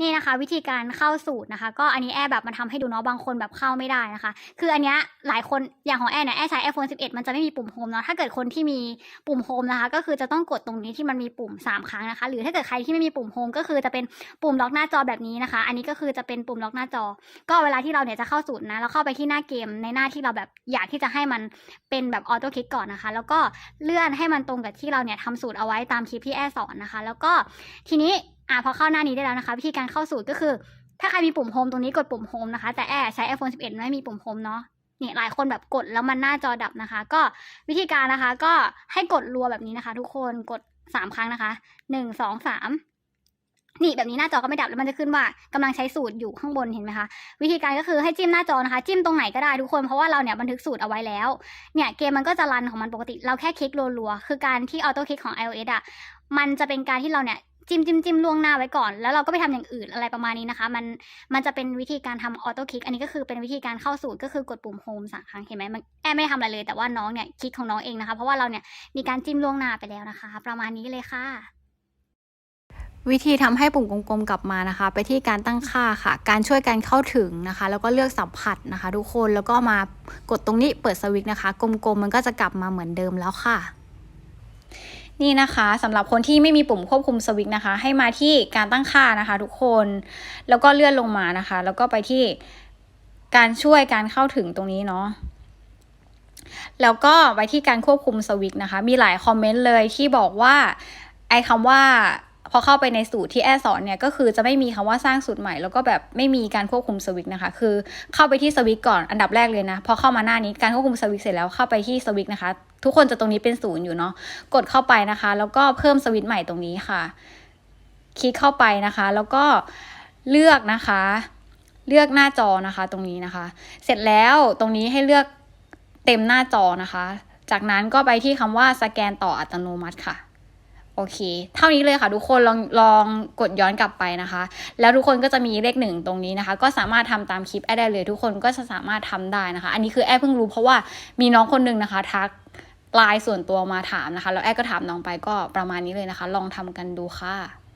นี่นะคะ วิธีการเข้าสูตรนะคะ ก็อันนี้แอร์แบบมาทำให้ดูเนาะบางคนแบบเข้าไม่ได้นะคะ คืออันเนี้ยหลายคนอย่างของแอร์เนี่ยแอร์ใช้ iPhone 11 มันจะไม่มีปุ่มโฮมเนาะถ้าเกิดคนที่มีปุ่มโฮมนะคะ ก็คือจะต้องกดตรงนี้ที่มันมีปุ่ม 3 ครั้งนะคะ หรือถ้าเกิดใครที่ไม่มีปุ่มโฮมก็คือจะเป็นปุ่มล็อกหน้าจอแบบนี้นะคะ อันนี้ก็คือจะเป็นปุ่มล็อกหน้าจอ ก็เวลาที่เราเนี่ยจะเข้าสูตรนะเราเข้าไปที่หน้าเกมในหน้าที่เราแบบอยากที่จะให้มันเป็นแบบออโต้คลิกก่อนนะคะ แล้วก็เลื่อนให้มันตรงกับที่เราเนี่ยทำสูตรเอาไว้ตามคลิปที่แอร์สอนนะคะ แล้วก็ทีนี้ อะพอเข้าหน้านี้ได้แล้วนะคะ วิธีการเข้าสูตรก็คือ ถ้าใครมีปุ่มโฮมตรงนี้กดปุ่มโฮมนะคะ แต่แอร์ใช้ iPhone 11 ไม่มีปุ่มโฮมเนาะเนี่ยหลายคนแบบกดแล้วมันหน้าจอดับนะคะ ก็วิธีการนะคะ ก็ให้กดรัวแบบนี้นะคะ ทุกคนกดสามครั้งนะคะหนึ่งสองสามนี่แบบนี้หน้าจอก็ไม่ดับแล้วมันจะขึ้นว่ากำลังใช้สูตรอยู่ข้างบนเห็นไหมคะวิธีการก็คือให้จิ้มหน้าจอนะคะ จิ้มตรงไหนก็ได้ทุกคนเพราะว่าเราเนี่ยบันทึกสูตรเอาไว้แล้ว เนี่ยเกมมันก็จะรันของมันปกติ เราแค่คลิกรัวๆคือการที่ออโต้คลิกของ iOS อะมันจะเป็นการที่เราเนี่ย จิ้มจิ้มจิ้มล่วงหน้าไว้ก่อน แล้วเราก็ไปทำอย่างอื่นอะไรประมาณนี้นะคะ มันมันจะเป็นวิธีการทำออโต้คลิกอันนี้ก็คือเป็นวิธีการเข้าสูตรก็คือกดปุ่มโฮมสามครั้งเห็นไหมมันแอบไม่ได้ทำอะไรเลย แต่ว่าน้องเนี่ยคลิกของน้องเองนะคะ เพราะว่าเราเนี่ยมีการจิ้มล่วงหน้าไปแล้วนะคะ ประมาณนี้เลยค่ะวิธีทำให้ปุ่มกลมๆกลับมานะคะ ไปที่การตั้งค่าค่ะ การช่วยการเข้าถึงนะคะ แล้วก็เลือกสัมผัสนะคะ ทุกคนแล้วก็มากดตรงนี้เปิดสวิตช์นะคะ กลมๆมันก็จะกลับมาเหมือนเดิมแล้วค่ะ นี่นะคะสำหรับคนที่ไม่มีปุ่มควบคุมสวิตช์นะคะ ให้มาที่การตั้งค่านะคะ ทุกคน แล้วก็เลื่อนลงมานะคะ แล้วก็ไปที่การช่วยการเข้าถึงตรงนี้เนาะแล้วก็ไปที่การควบคุมสวิตช์นะคะ มีหลายคอมเมนต์เลยที่บอกว่าไอ้คำว่า พอเข้าไปในสูตรที่แอสอนเนี่ยก็คือจะไม่มีคำว่าสร้างสูตรใหม่แล้วก็แบบไม่มีการควบคุมสวิตช์นะคะ คือเข้าไปที่สวิตก่อนอันดับแรกเลยนะ พอเข้ามาหน้านี้การควบคุมสวิตเสร็จแล้วเข้าไปที่สวิตนะคะ ทุกคนจะตรงนี้เป็นศูนย์อยู่เนาะกดเข้าไปนะคะ แล้วก็เพิ่มสวิตใหม่ตรงนี้ค่ะ คลิกเข้าไปนะคะ แล้วก็เลือกนะคะ เลือกหน้าจอนะคะ ตรงนี้นะคะ เสร็จแล้วตรงนี้ให้เลือกเต็มหน้าจอนะคะ จากนั้นก็ไปที่คำว่าสแกนต่ออัตโนมัติค่ะ โอเค เท่านี้เลยค่ะทุกคนลองลองกดย้อนกลับไปนะคะ แล้วทุกคนก็จะมีเลขหนึ่งตรงนี้นะคะ ก็สามารถทำตามคลิปแอดได้เลย ทุกคนก็จะสามารถทำได้นะคะ อันนี้คือแอดเพิ่งรู้เพราะว่ามีน้องคนหนึ่งนะคะ ทักไลน์ส่วนตัวมาถามนะคะ แล้วแอดก็ถามน้องไปก็ประมาณนี้เลยนะคะ ลองทำกันดูค่ะ